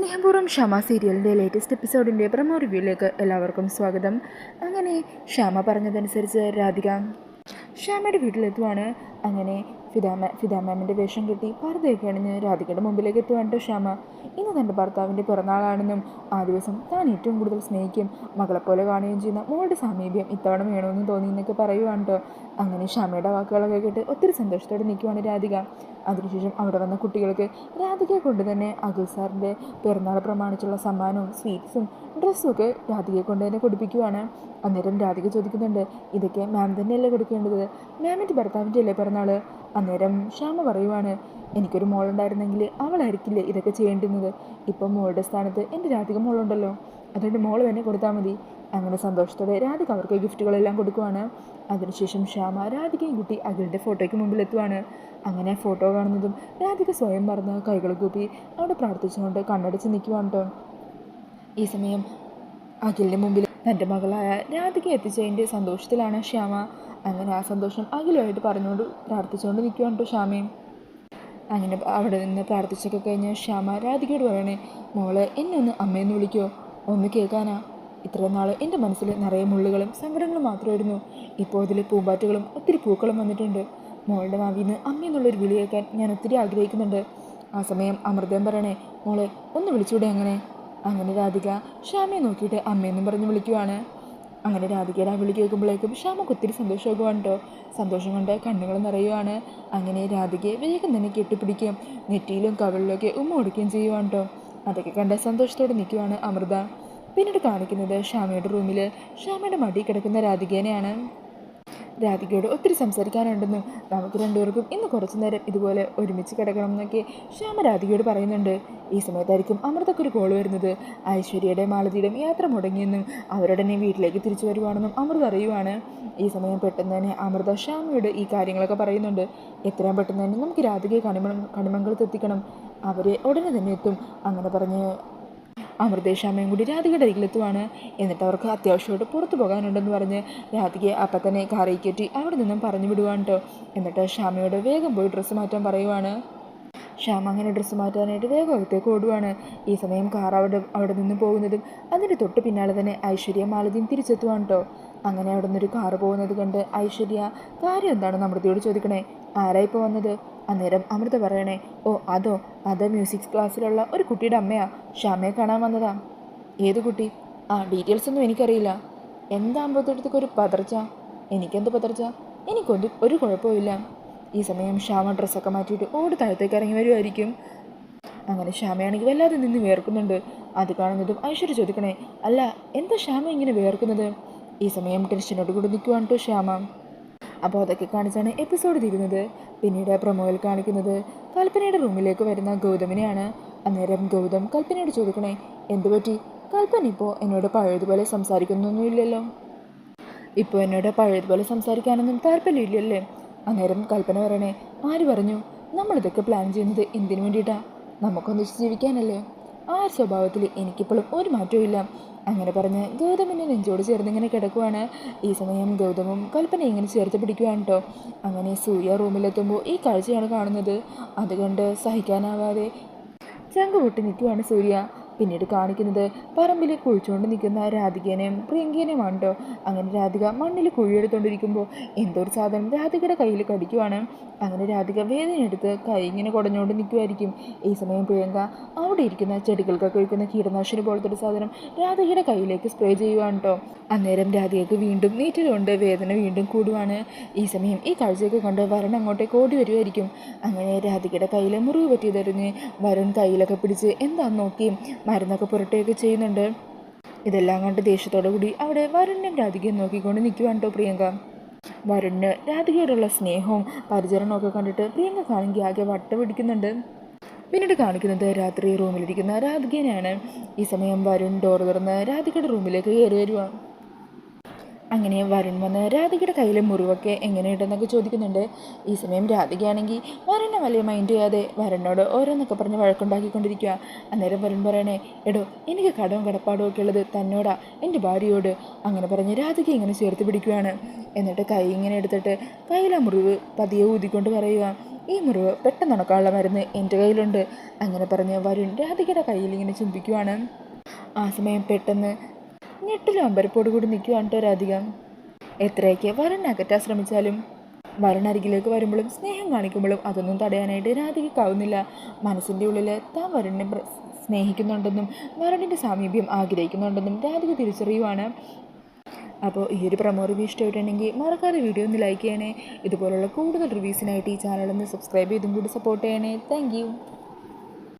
സ്നേഹപൂർവം ക്ഷമ സീരിയലിന്റെ ലേറ്റസ്റ്റ് എപ്പിസോഡിന്റെ പ്രമോ റിവ്യൂയിലേക്ക് എല്ലാവർക്കും സ്വാഗതം. അങ്ങനെ ക്ഷമ പറഞ്ഞതനുസരിച്ച് രാധിക ക്ഷമയുടെ വീട്ടിലെത്തുവാണ്. അങ്ങനെ ഫിദാമ ഫിദാമാമിന്റെ വേഷം കെട്ടി പർദ്ദയൊക്കെ അണിഞ്ഞ് രാധികയുടെ മുമ്പിലേക്ക് എത്തുവാണ് ക്ഷമ ഇന്ന് തന്റെ ഭർത്താവിന്റെ പിറന്നാളാണെന്നും ആ ദിവസം താൻ ഏറ്റവും കൂടുതൽ സ്നേഹിക്കും മകളെപ്പോലെ കാണുകയും ചെയ്യുന്ന മോളുടെ സാമീപ്യം ഇത്തവണ വേണമെന്ന് തോന്നി എന്നൊക്കെ പറയുവാണ് കേട്ടോ അങ്ങനെ ക്ഷമയുടെ വാക്കുകളൊക്കെ കേട്ട് ഒത്തിരി സന്തോഷത്തോടെ നിൽക്കുവാണ് രാധിക. അതിനുശേഷം അവിടെ വന്ന കുട്ടികൾക്ക് രാധികയെ കൊണ്ട് തന്നെ അഖിൽ സാറിന്റെ പിറന്നാൾ പ്രമാണിച്ചുള്ള സമ്മാനവും സ്വീറ്റ്സും ഡ്രസ്സും ഒക്കെ രാധികയെ കൊണ്ട് തന്നെ കൊടുപ്പിക്കുവാണ്. അന്നേരം രാധിക ചോദിക്കുന്നുണ്ട് ഇതൊക്കെ മാം തന്നെയല്ലേ കൊടുക്കേണ്ടത്? മാമിന്റെ ഭർത്താവിന്റെ അല്ലേ പിറന്നാൾ അന്നേരം ശ്യാമ പറയുവാണ് എനിക്കൊരു മോളുണ്ടായിരുന്നെങ്കിൽ അവളായിരിക്കില്ലേ ഇതൊക്കെ ചെയ്യേണ്ടുന്നത്? ഇപ്പം മോളുടെ സ്ഥാനത്ത് എന്റെ രാധിക മോളുണ്ടല്ലോ. അതുകൊണ്ട് മോൾ തന്നെ കൊടുത്താൽ മതി. അങ്ങനെ സന്തോഷത്തോടെ രാധിക അവർക്ക് ഗിഫ്റ്റുകളെല്ലാം കൊടുക്കുവാണ്. അതിനുശേഷം ശ്യാമ രാധികയും കുട്ടി അഖിലിന്റെ ഫോട്ടോയ്ക്ക് മുമ്പിലെത്തുവാണ്. അങ്ങനെ ഫോട്ടോ കാണുന്നതും രാധിക സ്വയം മറന്ന് കൈകൾ കൂപ്പി അവിടെ പ്രാർത്ഥിച്ചുകൊണ്ട് കണ്ണടച്ച് നിൽക്കുവാണ് കേട്ടോ. ഈ സമയം അഖിലിന് മുമ്പിൽ തന്റെ മകളായ രാധിക എത്തിച്ചതിന്റെ സന്തോഷത്തിലാണ് ശ്യാമ. അങ്ങനെ ആ സന്തോഷം അഖിലുമായിട്ട് പറഞ്ഞുകൊണ്ട് പ്രാർത്ഥിച്ചുകൊണ്ട് നിൽക്കുവാണ് കേട്ടോ ശ്യാമയും അങ്ങനെ അവിടെ നിന്ന് പ്രാർത്ഥിച്ചൊക്കെ കഴിഞ്ഞ് ശ്യാമ രാധികയോട് പറയണേ മോളെ എന്നെ ഒന്ന് അമ്മയെന്ന് വിളിക്കോ? ഒന്ന് കേൾക്കാനാ? ഇത്രയും നാൾ എന്റെ മനസ്സിൽ നിറയെ മുള്ളുകളും സങ്കടങ്ങളും മാത്രമായിരുന്നു. ഇപ്പോൾ അതിൽ പൂമ്പാറ്റകളും ഒത്തിരി പൂക്കളും വന്നിട്ടുണ്ട്. മോളുടെ നാവിന്ന് അമ്മയെന്നുള്ളൊരു വിളി കേൾക്കാൻ ഞാൻ ഒത്തിരി ആഗ്രഹിക്കുന്നുണ്ട്. ആ സമയം അമൃതം പറയണേ മോളെ ഒന്ന് വിളിച്ചൂടെ അങ്ങനെ? അങ്ങനെ രാധിക. ശ്യാമയെ നോക്കിയിട്ട് അമ്മയെന്നും പറഞ്ഞ് വിളിക്കുവാണ്. അങ്ങനെ രാധികയെ ആ വിളി കേൾക്കുമ്പോഴേക്കും ശ്യാമക്ക് ഒത്തിരി സന്തോഷമാകുവാണ് കേട്ടോ സന്തോഷം കൊണ്ട് കണ്ണുകൾ നിറയുവാണ്. അങ്ങനെ രാധികയെ വേഗം തന്നെ കെട്ടിപ്പിടിക്കുകയും നെറ്റിയിലും കവിളിലൊക്കെ ഉമ്മ കൊടുക്കുകയും ചെയ്യുവാണ് കേട്ടോ അതൊക്കെ കണ്ട സന്തോഷത്തോടെ നിൽക്കുവാണ് അമൃത. പിന്നീട് കാണിക്കുന്നത് ഷാമയുടെ റൂമിൽ ഷാമയുടെ മടി കിടക്കുന്ന രാധികേനെയാണ്. രാധികയോട് ഒത്തിരി സംസാരിക്കാനുണ്ടെന്നും നമുക്ക് രണ്ടുപേർക്കും ഇന്ന് കുറച്ചു നേരം ഇതുപോലെ ഒരുമിച്ച് കിടക്കണം എന്നൊക്കെ ശ്യാമ രാധികയോട് പറയുന്നുണ്ട്. ഈ സമയത്തായിരിക്കും അമൃതക്കൊരു കോൾ വരുന്നത്. ഐശ്വര്യയുടെ മാലതിയുടെയും യാത്ര മുടങ്ങിയെന്നും അവരുടനെ വീട്ടിലേക്ക് തിരിച്ചു വരുവാണെന്നും അമൃത അറിയുവാണ്. ഈ സമയം പെട്ടെന്ന് തന്നെ അമൃത ശ്യാമയോട് ഈ കാര്യങ്ങളൊക്കെ പറയുന്നുണ്ട്. എത്രയും പെട്ടെന്ന് തന്നെ നമുക്ക് രാധികയെ കണിമ കണിമംഗലത്ത് എത്തിക്കണം. അവരെ ഉടനെ തന്നെ എത്തും. അങ്ങനെ പറഞ്ഞ് അമൃതേശാമയും കൂടി രാധികയുടെ അരികിലെത്തുവാണ്. എന്നിട്ട് അവർക്ക് അത്യാവശ്യമായിട്ട് പുറത്തു പോകാനുണ്ടെന്ന് പറഞ്ഞ് രാധികയെ അപ്പം തന്നെ കാറിൽ കയറ്റി അവിടെ നിന്നും പറഞ്ഞു വിടുവാണ് കേട്ടോ എന്നിട്ട് ശ്യാമയോട് വേഗം പോയി ഡ്രസ്സ് മാറ്റാൻ പറയുവാണ്. ശ്യാമ അങ്ങനെ ഡ്രസ്സ് മാറ്റാനായിട്ട് വേഗം അകത്തേക്ക് ഓടുവാണ്. ഈ സമയം കാർ അവിടെ അവിടെ നിന്ന് പോകുന്നതും അതിന്റെ തൊട്ട് പിന്നാലെ തന്നെ ഐശ്വര്യ മാലതിയും തിരിച്ചെത്തുവാണ് കേട്ടോ അങ്ങനെ അവിടെ നിന്നൊരു കാറ് പോകുന്നത് കണ്ട് ഐശ്വര്യ കാര്യം എന്താണ് അമൃതയോട് ചോദിക്കണേ? ആരാ ഇപ്പോൾ വന്നത്? അന്നേരം അമൃത പറയണേ ഓ അതോ അത് മ്യൂസിക് ക്ലാസ്സിലുള്ള ഒരു കുട്ടിയുടെ അമ്മയാ. ശ്യാമയെ കാണാൻ വന്നതാ. ഏത് കുട്ടി? ആ ഡീറ്റെയിൽസ് ഒന്നും എനിക്കറിയില്ല. എന്താ അമ്പത്തടുത്തേക്ക് ഒരു പതർച്ച? എനിക്കെന്ത് പതർച്ച? എനിക്കൊന്നും ഒരു കുഴപ്പമില്ല ഈ സമയം ശ്യാമ ഡ്രസ്സൊക്കെ മാറ്റിയിട്ട് ഓട് താഴത്തേക്ക് ഇറങ്ങി വരുമായിരിക്കും അങ്ങനെ ശ്യാമയാണെങ്കിൽ വല്ലാതെ നിന്ന് വേർക്കുന്നുണ്ട് അത് കാണുന്നതും ഐശ്വര്യ ചോദിക്കണേ അല്ല എന്താ ശ്യാമ ഇങ്ങനെ വേർക്കുന്നത് ഈ സമയം ടെൻഷനോട് കൂടി നിൽക്കുവാണ് കേട്ടോ ശ്യാമ. അപ്പോൾ അതൊക്കെ കാണിച്ചാണ് എപ്പിസോഡ് തീരുന്നത്. പിന്നീട് പ്രൊമോയിൽ കാണിക്കുന്നത് കൽപ്പനയുടെ റൂമിലേക്ക് വരുന്ന ഗൗതമിനെയാണ്. അന്നേരം ഗൗതം കൽപ്പനയോട് ചോദിക്കണേ എന്തു പറ്റി? കൽപ്പന ഇപ്പോൾ എന്നോട് പഴയതുപോലെ സംസാരിക്കുന്നൊന്നുമില്ലല്ലോ. ഇപ്പോൾ എന്നോട് പഴയതുപോലെ സംസാരിക്കാനൊന്നും താല്പര്യമില്ലല്ലേ? അന്നേരം കൽപ്പന പറയണേ ആര് പറഞ്ഞു? നമ്മളിതൊക്കെ പ്ലാൻ ചെയ്യുന്നത് എന്തിനു വേണ്ടിയിട്ടാ? നമുക്കൊന്നിച്ച് ജീവിക്കാനല്ലേ? ആ സ്വഭാവത്തിൽ എനിക്കിപ്പോഴും ഒരു മാറ്റവും ഇല്ല. അങ്ങനെ പറഞ്ഞ് ഗൗതമിനെ നെഞ്ചോട് ചേർന്നിങ്ങനെ കിടക്കുവാണ്. ഈ സമയം ഗൗതമും കൽപ്പന ഇങ്ങനെ ചേർത്ത് പിടിക്കുകയാണ് കേട്ടോ അങ്ങനെ സൂര്യ റൂമിലെത്തുമ്പോൾ ഈ കാഴ്ചയാണ് കാണുന്നത്. അതുകൊണ്ട് കണ്ട് സഹിക്കാനാവാതെ ചങ്ക് പൊട്ടി നിൽക്കുവാണ് സൂര്യ. പിന്നീട് കാണിക്കുന്നത് പറമ്പിൽ കുഴിച്ചുകൊണ്ട് നിൽക്കുന്ന രാധികേനെയും പ്രിയങ്കേനെയുമാണ് കേട്ടോ അങ്ങനെ രാധിക മണ്ണിൽ കുഴിയെടുത്തുകൊണ്ടിരിക്കുമ്പോൾ എന്തോ ഒരു സാധനം രാധികയുടെ കയ്യിൽ കടിക്കുവാണ്. അങ്ങനെ രാധിക വേദനയെടുത്ത് കൈ ഇങ്ങനെ കുടഞ്ഞുകൊണ്ട് നിൽക്കുമായിരിക്കും ഈ സമയം പ്രിയങ്ക അവിടെ ഇരിക്കുന്ന ചെടികൾക്കൊക്കെ ഒഴിക്കുന്ന കീടനാശിനി പോലത്തെ ഒരു സാധനം രാധികയുടെ കയ്യിലേക്ക് സ്പ്രേ ചെയ്യുവാണ് അന്നേരം രാധികയ്ക്ക് വീണ്ടും നീറ്റിലുകൊണ്ട് വേദന വീണ്ടും കൂടുവാണ്. ഈ സമയം ഈ കാഴ്ചയൊക്കെ കണ്ട് വരൺ അങ്ങോട്ടേക്ക് ഓടി വരുമായിരിക്കും അങ്ങനെ രാധികയുടെ കയ്യിൽ മുറിവ് പറ്റിയതെറിഞ്ഞ് വരുൺ കയ്യിലൊക്കെ പിടിച്ച് എന്താന്ന് നോക്കി. മരുന്നൊക്കെ പുരട്ടുകയൊക്കെ ചെയ്യുന്നുണ്ട്. ഇതെല്ലാം കണ്ട് ദേഷ്യത്തോടു കൂടി അവിടെ വരുണിനും രാധികയെ നോക്കിക്കൊണ്ട് നിൽക്കുവാണ് കേട്ടോ പ്രിയങ്ക. വരുണിന് രാധികയോടുള്ള സ്നേഹവും പരിചരണവും ഒക്കെ കണ്ടിട്ട് പ്രിയങ്ക കാണെങ്കിൽ ആകെ വട്ട പിടിക്കുന്നുണ്ട്. പിന്നീട് കാണിക്കുന്നത് രാത്രി റൂമിലിരിക്കുന്ന രാധികനെയാണ്. ഈ സമയം വരുൺ ഡോർ തുറന്ന് രാധികയുടെ റൂമിലേക്ക് കയറി വരുവാണ് അങ്ങനെ വരുൺ വന്ന് രാധികയുടെ കയ്യിലെ മുറിവൊക്കെ എങ്ങനെയുണ്ടെന്നൊക്കെ ചോദിക്കുന്നുണ്ട്. ഈ സമയം രാധികയാണെങ്കിൽ വരുണിനെ വലിയ മൈൻഡ് ചെയ്യാതെ വരുണിനോട് ഓരോന്നൊക്കെ പറഞ്ഞ് വഴക്കുണ്ടാക്കിക്കൊണ്ടിരിക്കുക അന്നേരം വരുൺ പറയണേ എടോ എനിക്ക് കടവും കടപ്പാടും ഒക്കെ ഉള്ളത് തന്നോടാ എന്റെ ഭാര്യയോട്. അങ്ങനെ പറഞ്ഞ് രാധിക ഇങ്ങനെ ചേർത്ത് പിടിക്കുകയാണ് എന്നിട്ട് കൈ ഇങ്ങനെ എടുത്തിട്ട് കയ്യിലെ മുറിവ് പതിയെ ഊതിക്കൊണ്ട് പറയുക ഈ മുറിവ് പെട്ടെന്ന് ഉണക്കാനുള്ള മരുന്ന് എന്റെ കയ്യിലുണ്ട്. അങ്ങനെ പറഞ്ഞ് വരുൺ രാധികയുടെ കയ്യിൽ ഇങ്ങനെ ചുംബിക്കുവാണ് ആ സമയം പെട്ടെന്ന് ഞെട്ടിലും അമ്പരപ്പോട് കൂടി നിൽക്കുവാണ് കേട്ടോ രാധിക. എത്രയൊക്കെ വരൻ അകറ്റാൻ ശ്രമിച്ചാലും? വരുൺ അരികിലേക്ക് വരുമ്പോഴും സ്നേഹം കാണിക്കുമ്പോഴും അതൊന്നും തടയാനായിട്ട് രാധികക്കാവുന്നില്ല മനസ്സിന്റെ ഉള്ളിൽ താൻ വരുണിനെ സ്നേഹിക്കുന്നുണ്ടെന്നും വരണിന്റെ സാമീപ്യം ആഗ്രഹിക്കുന്നുണ്ടെന്നും രാധിക തിരിച്ചറിയുവാണ്. അപ്പോൾ ഈ ഒരു പ്രമോ റിവ്യൂ ഇഷ്ടമായിട്ടുണ്ടെങ്കിൽ മറക്കാതെ വീഡിയോ ഒന്ന് ലൈക്ക് ചെയ്യണേ. ഇതുപോലുള്ള കൂടുതൽ റിവ്യൂസിനായിട്ട് ഈ ചാനൽ ഒന്ന് സബ്സ്ക്രൈബ് ചെയ്തും കൂടി സപ്പോർട്ട് ചെയ്യണേ. താങ്ക്